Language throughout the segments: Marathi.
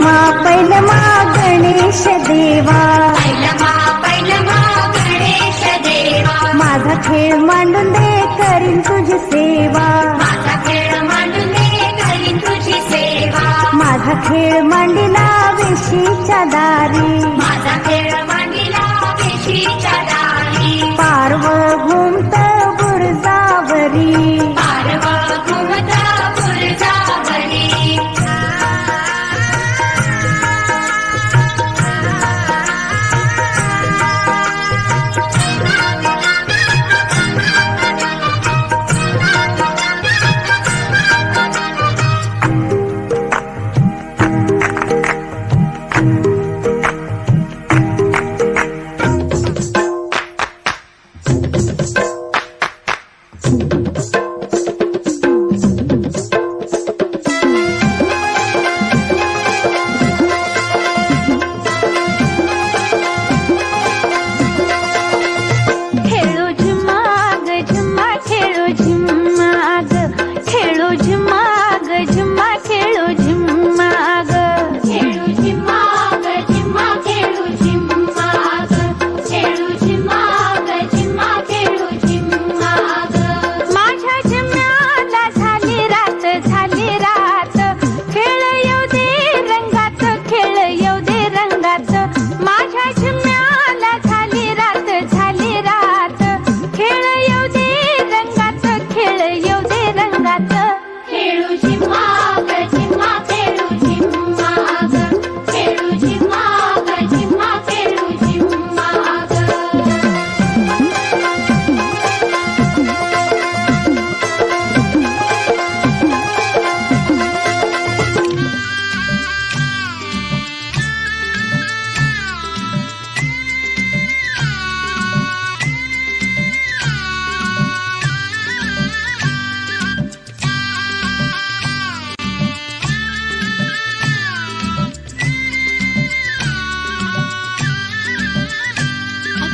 मा पैलमा गणेश देवा. पैलमा पैलमा गणेश देवा. माझा खेळ मांडून दे करीन तुझी सेवा. माझा खेळ मांडून दे करीन तुझी सेवा. माझा खेळ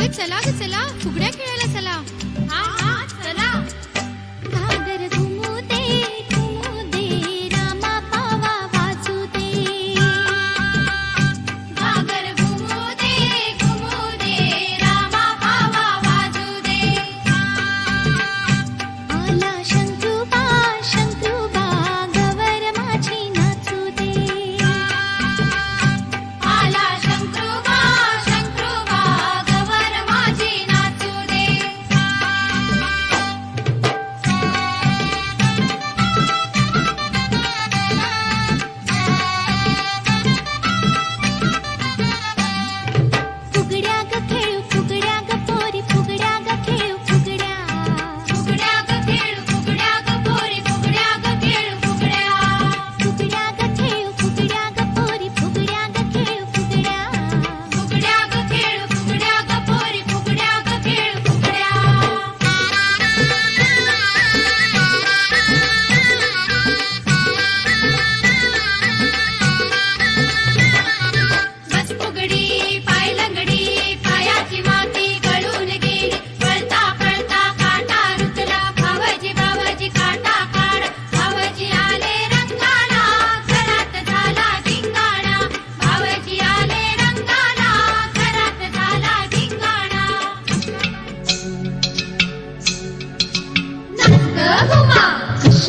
अरे चला ग चला. फुगड्या खेळायला चला.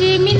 ीमि